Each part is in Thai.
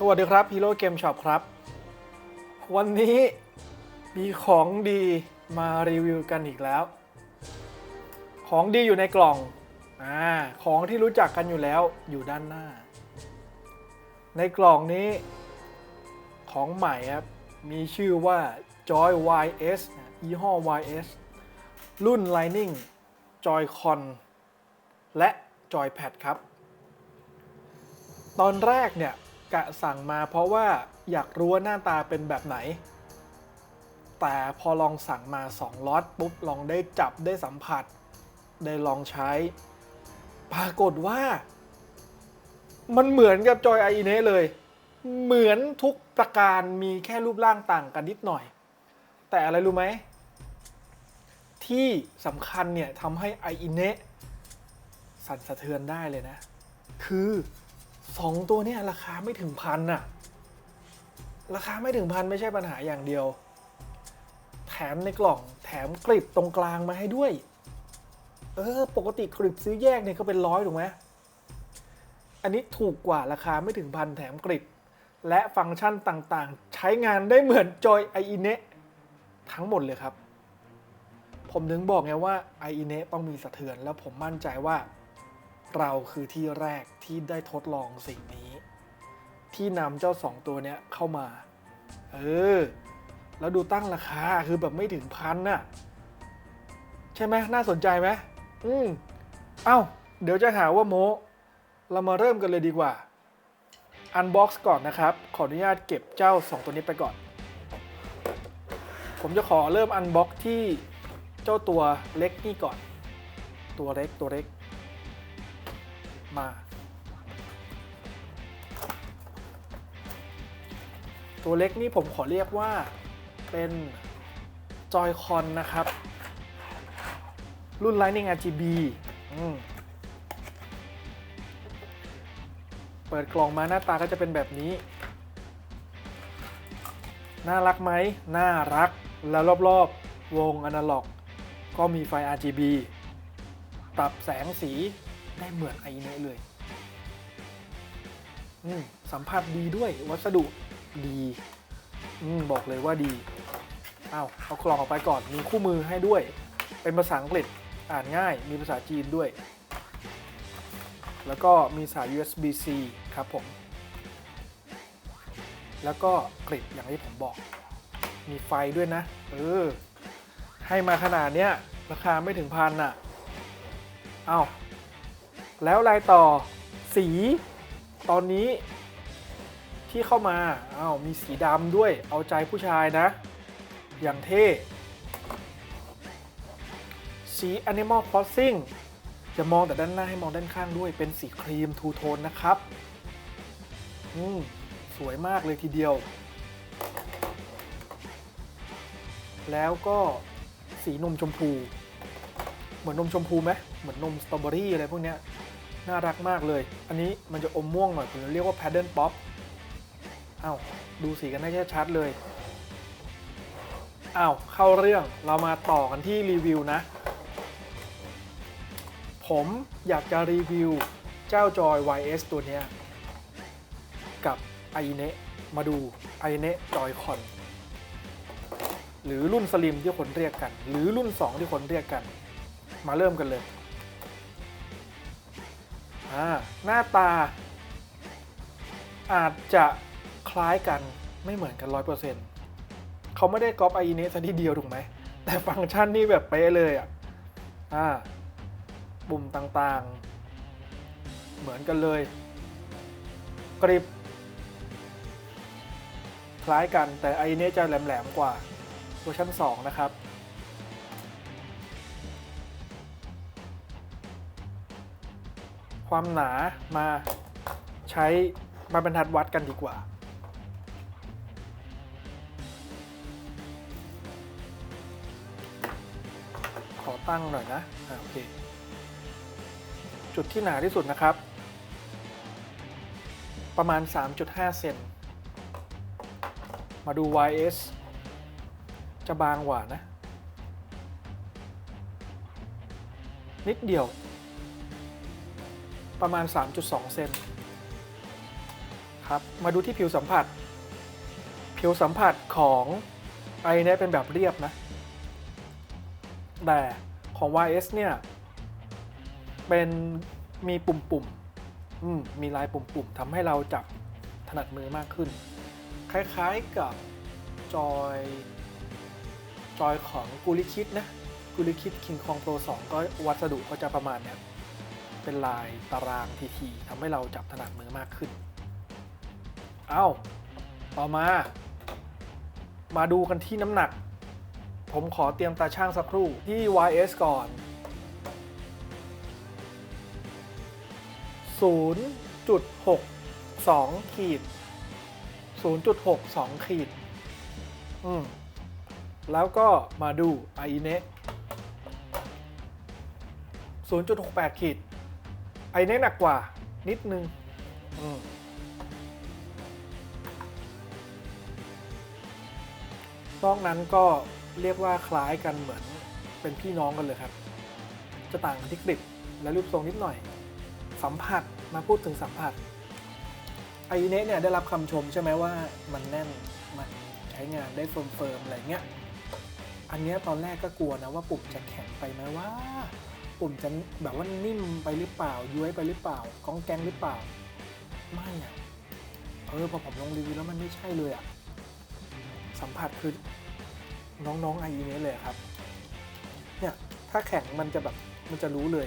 สวัสดีครับฮีโร่เกมช็อปครับ วันนี้มีของดีมารีวิวกันอีกแล้ว ของดีอยู่ในกล่องอ่าของที่รู้จักกันอยู่แล้วอยู่ด้านหน้า ในกล่องนี้ของใหม่ครับ มีชื่อว่า Joy YS ยี่ห้อ YS รุ่น Lightning Joy-Con และ Joypad ครับ ตอนแรกเนี่ย กะสั่งมาเพราะว่าอยากรู้ว่าหน้าตาเป็นแบบไหน แต่พอลองสั่งมา 2 ล็อตปุ๊บ ลองได้จับได้สัมผัส ได้ลองใช้ ปรากฏว่า มันเหมือนกับจอยไอเนเลย เหมือนทุกประการมีแค่รูปร่างต่างกันนิดหน่อย แต่อะไรรู้ไหม ที่สำคัญเนี่ยทำให้ไอเนสั่นสะเทือนได้เลยนะ คือ สองตัวเนี้ราคาไม่ถึงพันน่ะ ราคาไม่ถึงพันไม่ใช่ปัญหาอย่างเดียว แถมในกล่องแถมกริบตรงกลางมาให้ด้วย เออ ปกติกริบซื้อแยกเนี่ยก็เป็นร้อยถูกไหมอันนี้ถูกกว่าราคาไม่ถึงพันแถมกริบและฟังก์ชันต่างๆ ใช้งานได้เหมือนจอยไอเนทั้งหมดเลยครับ ผมถึงบอกไงว่าไอเนต้องมีสะเทือนแล้วผมมั่นใจว่า เราคือที่แรกที่ได้ทดลองสิ่งนี้ ที่นำเจ้าสองตัวเนี้ยเข้ามา เออ แล้วดูตั้งราคาคือแบบไม่ถึงพันน่ะ ใช่ไหมน่าสนใจไหมอืมเอ้า เดี๋ยวจะหาว่าโมเรามาเริ่มกันเลยดีกว่า อันบ็อกซ์ก่อนนะครับ ขออนุญาตเก็บเจ้า 2 ตัวนี้ไปก่อน ผมจะขอเริ่มอันบ็อกซ์ที่เจ้าตัวเล็กนี่ก่อน ตัวเล็กตัวเล็ก มา ตัวเล็กนี่ผมขอเรียกว่าเป็นจอยคอนนะครับ รุ่น Lightning RGB เปิดกล่องมาหน้าตาก็จะเป็นแบบนี้ น่ารักไหม น่ารัก แล้วรอบๆ วงอนาล็อก ก็มีไฟ RGB ปรับแสงสี ได้เหมือนไอเนเลยอืมสัมผัสดีด้วยวัสดุดีอืมบอกเลยว่าดีอ้าวเอากล่องออกไปก่อนมีคู่มือให้ด้วย เป็นภาษาอังกฤษอ่านง่าย มีภาษาจีนด้วย แล้วก็มีสาย USB-C ครับผม แล้วก็กริดอย่างที่ผมบอก มีไฟด้วยนะ เออ ให้มาขนาดเนี้ย ราคาไม่ถึงพันอะ เอา แล้วลายต่อสีตอนนี้ที่เข้ามาอ้าวมีสีดำด้วยเอาใจผู้ชายนะ อย่างเท่ สี Animal Crossing จะมองแต่ด้านหน้าให้มองด้านข้างด้วยเป็นสีครีมทูโทนนะครับอืมสวยมากเลยทีเดียว แล้วก็สีนมชมพู เหมือนนมชมพูไหมเหมือนนมสตรอเบอรี่อะไรพวกเนี้ย น่ารักมากเลย อันนี้มันจะอมม่วงหน่อยผมเรียกว่า paddle pop อ้าวดูสีกันได้ชัดๆเลยอ้าวเข้าเรื่องเรามาต่อกันที่รีวิวนะ ผมอยากจะรีวิวเจ้าจอย YS ตัวเนี้ยกับไอเนะมาดูไอเนะจอยคอนหรือรุ่นสลิมที่คนเรียกกัน หรือรุ่น 2 ที่คนเรียกกัน มาเริ่มกันเลย หน้าตา อาจจะคล้ายกันไม่เหมือนกัน100%เปอร์เซนต์เขาไม่ได้ก๊อปไอเนสทีเดียวถูกไหม แต่ฟังก์ชันนี่แบบเป๊ะเลยอะอ่าปุ่มต่างๆ เหมือนกันเลย กริบ คล้ายกันแต่ไอเนจะแหลมๆกว่าเวอร์ชัน2 นะครับ ความหนามาใช้มาบรรทัดวัดกันดีกว่า ขอตั้งหน่อยนะอ่าโอเค จุดที่หนาที่สุดนะครับ ประมาณ 3.5 เซนมาดู YS จะบางกว่านะ นิดเดียว ประมาณ 3.2 เซนครับ มาดูที่ผิวสัมผัส ผิวสัมผัสของไอเนี่ยเป็นแบบเรียบนะ แต่ของ YS เนี่ย เป็นมีปุ่มๆอืมมีลายปุ่มๆทำให้เราจับถนัดมือมากขึ้น คล้ายๆกับจอย จอยของกูริคิดนะกูริคิด King Kong Pro 2ก็วัสดุก็จะประมาณเนี้ย เป็นลายตารางทีๆทำให้เราจับถนัดมือมากขึ้น เอาต่อมา มาดูกันที่น้ำหนัก ผมขอเตรียมตาช่างสักครู่ที่ YS ก่อน 0.62 ขีด 0.62 ขีด อืม แล้วก็มาดู i n e 0.68 ขีด i n e หนักกว่านิดนึงอนอกนั้นก็เรียกว่าคล้ายกันเหมือนเป็นพี่น้องกันเลยครับ จะต่างกันที่กริบและรูปทรงนิดหน่อย สัมผัสมาพูดถึงสัมผัสไอเนเนี่ยได้รับคำชมใช่ไหมว่ามันแน่นมันใช้งานได้เฟิร์มๆอะไรเงี้ย อันเนี้ยตอนแรกก็กลัวนะว่าปุ่มจะแข็งไปไหมว่า ปุ่มจะแบบว่านิ่มไปหรือเปล่าย้วยไปหรือเปล่ากองแกงหรือเปล่า ไม่อะเออพอผมลองรีวิวแล้วมันไม่ใช่เลยอะสัมผัสคือน้องๆไอเนเลยครับ เนี่ย ถ้าแข็งมันจะแบบมันจะรู้เลย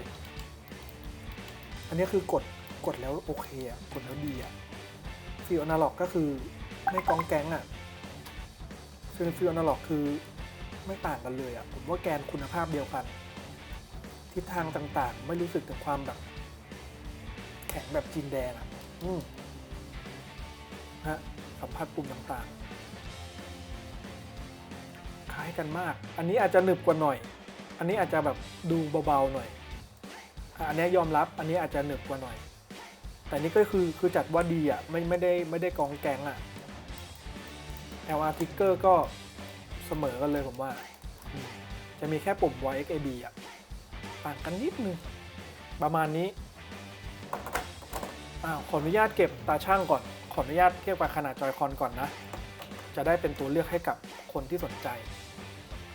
อันนี้คือกดกดแล้วโอเคอะกดแล้วดีอะฟิลอนาล็อกก็คือไม่กองแกงอะฟิลฟิลอนาล็อกคือไม่ต่างกันเลยอะผมว่าแกนคุณภาพเดียวกัน ทิศทางต่างๆ ไม่รู้สึกถึงความแบบ แข็งแบบจีนแดงอะอืมฮะสัมผัสปุ่มต่างๆ คล้ายกันมาก อันนี้อาจจะหนึบกว่าหน่อย อันนี้อาจจะแบบดูเบาๆหน่อย อันนี้ยอมรับ อันนี้อาจจะหนึบกว่าหน่อย แต่นี่ก็คือคือจัดว่าดีอะ ไม่ไม่ได้ไม่ได้กองแกงอะ LR Trigger ก็เสมอกันเลยผมว่า จะมีแค่ปุ่ม YXAB อะ ต่างกันนิดนึงประมาณนี้อ้าวขออนุญาตเก็บตาช่างก่อน ขออนุญาตเทียบกับขนาดจอยคอนก่อนนะ จะได้เป็นตัวเลือกให้กับคนที่สนใจ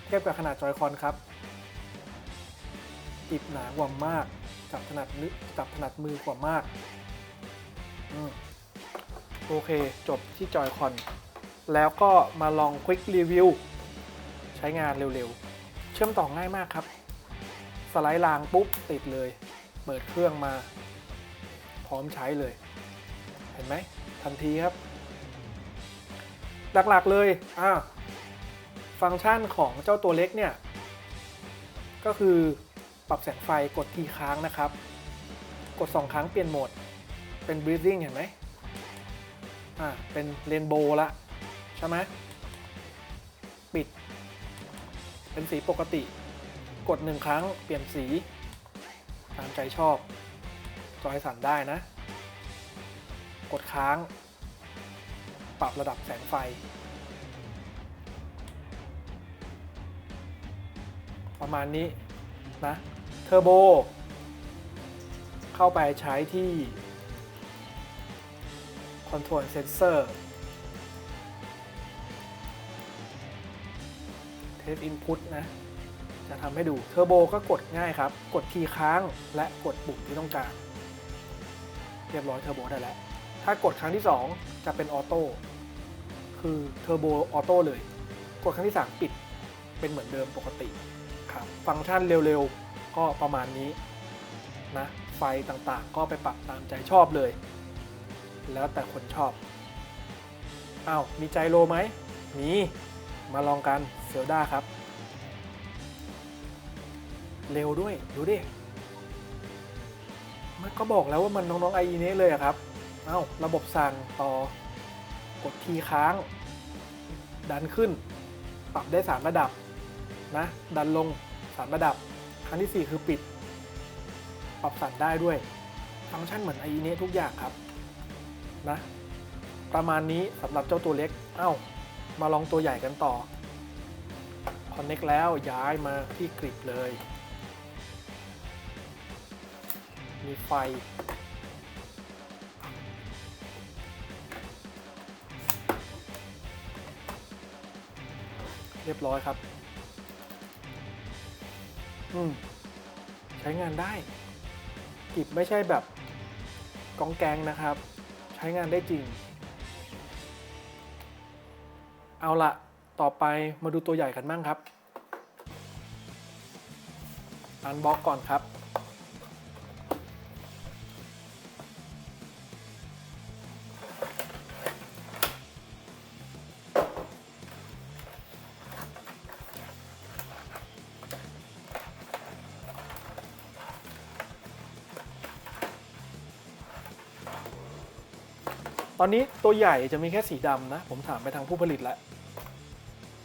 เทียบกับขนาดจอยคอนครับอิบหนากว่ามาก จับถนัดนึจับถนัดมือกว่ามากอมโอเค จบที่จอยคอน แล้วก็มาลองควิกรีวิวใช้งานเร็วๆ เชื่อมต่อง่ายมากครับ สไลด์รางปุ๊บติดเลย เปิดเครื่องมา พร้อมใช้เลย เห็นไหมทันทีครับ หลักๆเลยอ่าฟังก์ชันของเจ้าตัวเล็กเนี่ย ก็คือปรับแสงไฟกดทีค้างนะครับ กด 2 ครั้งเปลี่ยนโหมด เป็น breathing เห็นไหมอ่าเป็นเรนโบว์ละ ใช่ไหมปิด เป็นสีปกติ กด 1 ครั้งเปลี่ยนสี ตามใจชอบ จอยสั่นได้นะ กดค้าง ปรับระดับแสงไฟ ประมาณนี้นะเทอร์โบ เข้าไปใช้ที่ Control Sensor Test Input นะ จะทำให้ดูเทอร์โบก็กดง่ายครับ กดทีค้างและกดปุ่มที่ต้องการ เรียบร้อยเทอร์โบได้แล้ว ถ้ากดครั้งที่ 2 จะเป็นออโต้คือเทอร์โบออโต้เลย กดครั้งที่ 3 ปิดเป็นเหมือนเดิมปกติครับฟังก์ชันเร็วๆ ก็ประมาณนี้นะไฟต่างๆ ก็ไปปรับตามใจชอบเลย แล้วแต่คนชอบอ้าวมีใจโลไหมมีมาลองกันเซลดาครับ เร็วด้วย ดูดิ มันก็บอกแล้วว่ามันน้องๆไอเนี้เลยครับ เอ้า ระบบสั่งต่อกดทีค้าง ดันขึ้น ปรับได้ 3 ระดับ นะ ดันลง 3 ระดับ ครั้งที่ 4 คือปิด ปรับสั่นได้ด้วย ฟังก์ชันเหมือนไอเนี้ทุกอย่างครับ นะ ประมาณนี้สำหรับเจ้าตัวเล็ก เอ้า มาลองตัวใหญ่กันต่อคอนเน็กแล้วย้ายมาที่กริบเลย มีไฟ เรียบร้อยครับ อืม ใช้งานได้กิบไม่ใช่แบบกองแกงนะครับ ใช้งานได้จริง เอาละต่อไปมาดูตัวใหญ่กันบ้างครับอันบล็อกก่อนครับ อนนี้ตัวใหญ่จะมีแค่สีดำนะ ผมถามไปทางผู้ผลิตแล้ว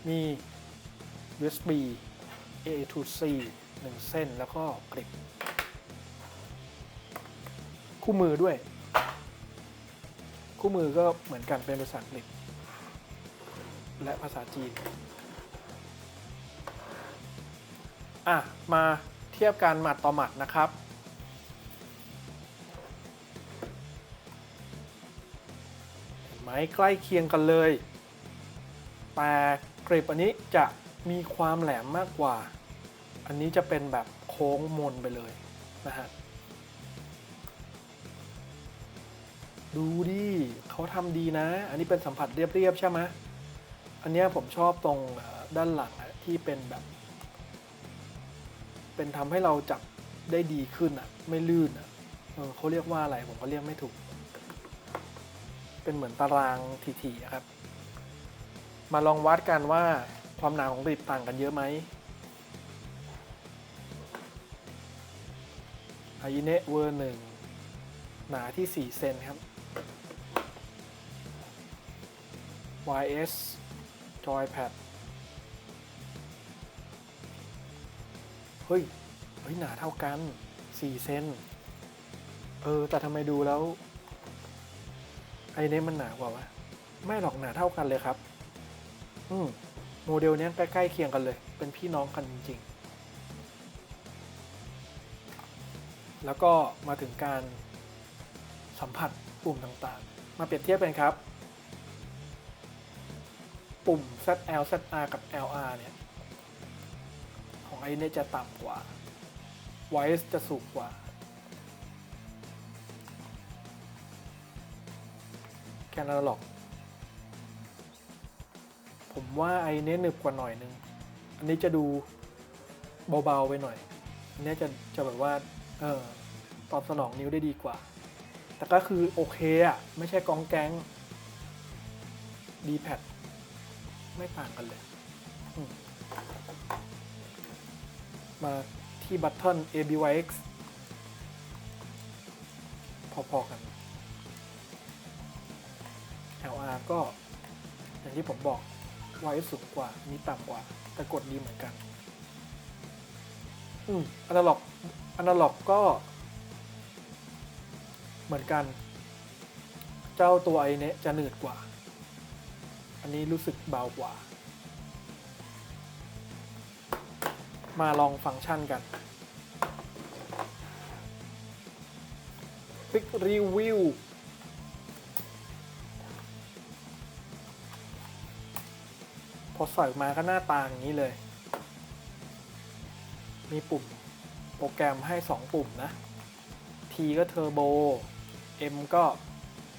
มี USB A to C 1 เส้นแล้วก็กริบ คู่มือด้วย คู่มือก็เหมือนกันเป็นภาษาอังกฤษและภาษาจีน อะ มาเทียบกันหมัดต่อหมัดนะครับ ไหมใกล้เคียงกันเลย แต่กริบอันนี้จะมีความแหลมมากกว่า อันนี้จะเป็นแบบโค้งมนไปเลยนะฮะ ดูดิเขาทำดีนะ อันนี้เป็นสัมผัสเรียบๆใช่ไหมอันเนี้ยผมชอบตรงด้านหลังที่เป็นแบบ เป็นทำให้เราจับได้ดีขึ้นอะ ไม่ลื่นอะเออเขาเรียกว่าอะไรผมก็เรียกไม่ถูก เป็นเหมือนตารางถี่ๆครับ มาลองวัดกันว่าความหนาของกริบต่างกันเยอะไหมอายิเนะเวอร์หนึ่งหนาที่ 4 เซนครับ YS Joypad เฮ้ย เฮ้ย หนาเท่ากัน 4 เซน เออ แต่ทำไมดูแล้ว อ้นี่มันหนากว่าวะไม่หรอกหนาเท่ากันเลยครับ อืมโมเดลนี้ใกล้ๆเคียงกันเลย เป็นพี่น้องกันจริงๆ แล้วก็มาถึงการสัมผัสปุ่มต่างๆ มาเปรียบเทียบกันครับ ปุ่ม ZL ZR กับ LR เนี่ย ของไอ้นี่จะต่ำกว่า Voice จะสูงกว่า นั้นหรอก ผมว่าไอ้เนี้ยหนึบกว่าหน่อยนึง อันนี้จะดูเบาๆไปหน่อย อันนี้จะจะแบบว่า เออตอบสนองนิ้วได้ดีกว่า แต่ก็คือโอเคอะไม่ใช่กองแกงดีแพดไม่ต่างกันเลย มาที่บัตเทิล ABYX พอๆกัน LR ก็ อย่างที่ผมบอกไว้สูงกว่านี้ต่ำกว่า แต่กดดีเหมือนกัน อืมอนาล็อกอนาล็อกก็ เหมือนกัน เจ้าตัวไอเนี้ยจะหนืดกว่า อันนี้รู้สึกเบากว่า มาลองฟังก์ชันกัน Quick Review พอใส่ออกมาก็หน้าตาอย่างนี้เลย มีปุ่มโปรแกรมให้ 2 ปุ่มนะ T ก็เทอร์โบ M ก็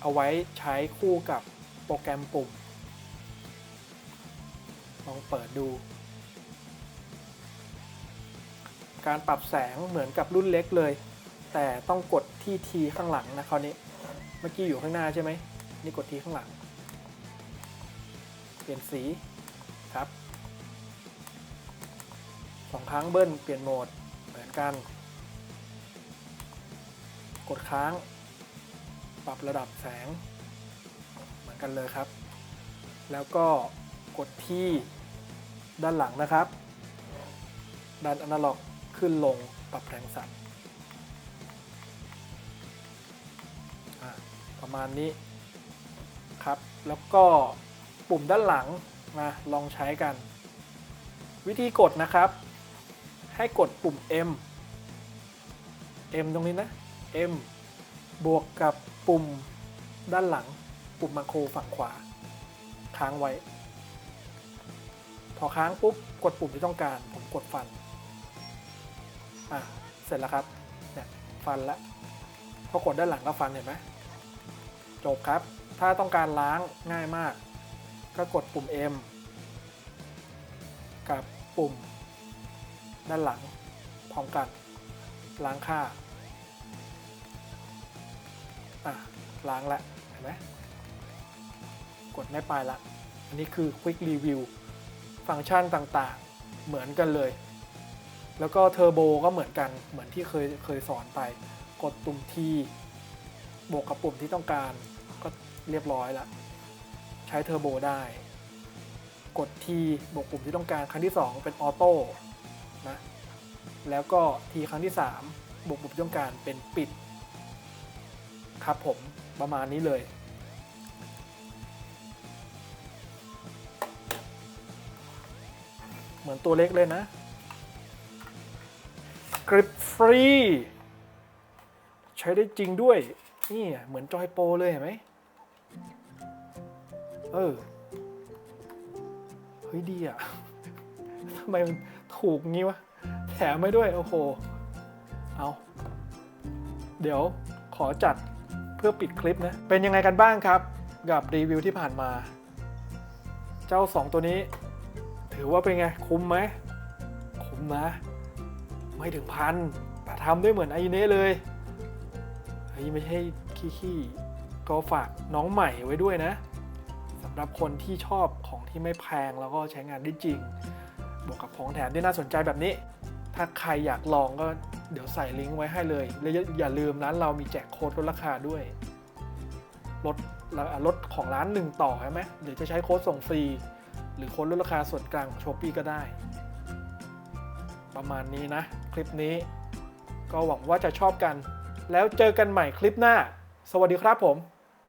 เอาไว้ใช้คู่กับโปรแกรมปุ่ม ลองเปิดดู การปรับแสงเหมือนกับรุ่นเล็กเลย แต่ต้องกดที่ T ข้างหลังนะคราวนี้ เมื่อกี้อยู่ข้างหน้าใช่ไหม นี่กด T ข้างหลัง เปลี่ยนสี ครับสองครั้งเบิ้ลเปลี่ยนโหมดเหมือนกัน กดค้าง ปรับระดับแสง เหมือนกันเลยครับ แล้วก็กดที่ด้านหลังนะครับด้านอนาล็อกขึ้นลงปรับแรงสั่นประมาณนี้ครับ แล้วก็ปุ่มด้านหลัง มาลองใช้กัน วิธีกดนะครับ ให้กดปุ่ม M M ตรงนี้นะ M บวกกับปุ่มด้านหลัง ปุ่มมาโครฝั่งขวา ค้างไว้ พอค้างปุ๊บ กดปุ่มที่ต้องการ ผมกดฟัน อะ เสร็จแล้วครับ เนี่ย ฟันล้วพอกดด้านหลังก็ฟันเห็นไหมจบครับ ถ้าต้องการล้างง่ายมาก ก็กดปุ่ม M กับปุ่ม ด้านหลัง พร้อมกัน ล้างค่า อะ ล้างละเห็นไหมกดไม่ไปละ อันนี้คือ Quick Review ฟังก์ชันต่างๆ เหมือนกันเลย แล้วก็เทอร์โบก็เหมือนกัน เหมือนที่เคยเคยสอนไป กดปุ่ม T บวกกับปุ่มที่ต้องการก็เรียบร้อยละ ใช้เทอร์โบได้ กด T บวกปุ่มที่ต้องการครั้งที่ 2 เป็นออโต้นะแล้วก็ T ครั้งที่ 3 บวกปุ่มที่ต้องการเป็นปิด ครับผมประมาณนี้เลย เหมือนตัวเล็กเลยนะกริปฟรี ใช้ได้จริงด้วย นี่เหมือนจอยโปรเลยเห็นไหม เออ เฮ้ยดีอะทำไมมันถูกงี้วะ แถมไม่ด้วย โอ้โห เอา เดี๋ยวขอจัดเพื่อปิดคลิปนะ เป็นยังไงกันบ้างครับ กับรีวิวที่ผ่านมา เจ้า 2 ตัวนี้ ถือว่าเป็นไง คุ้มไหม คุ้มนะ ไม่ถึงพัน แต่ทำได้เหมือนไอเน่เลยเฮ้ยไม่ใช่ขี้ๆก็ฝากน้องใหม่ไว้ด้วยนะ สำหรับคนที่ชอบของที่ไม่แพงแล้วก็ใช้งานได้จริง บวกกับของแถมที่น่าสนใจแบบนี้ ถ้าใครอยากลองก็เดี๋ยวใส่ลิงก์ไว้ให้เลย และอย่าอย่าลืมนเรามีแจกโค้ดลดราคาด้วย ลดลดของร้านหนึ่งต่อใช่ไหมหรือจะใช้โค้ดส่งฟรี หรือโค้ดลดราคาส่วนกลางของช้อปปีก็ได้ ประมาณนี้นะ คลิปนี้ ก็หวังว่าจะชอบกัน แล้วเจอกันใหม่คลิปหน้า สวัสดีครับผม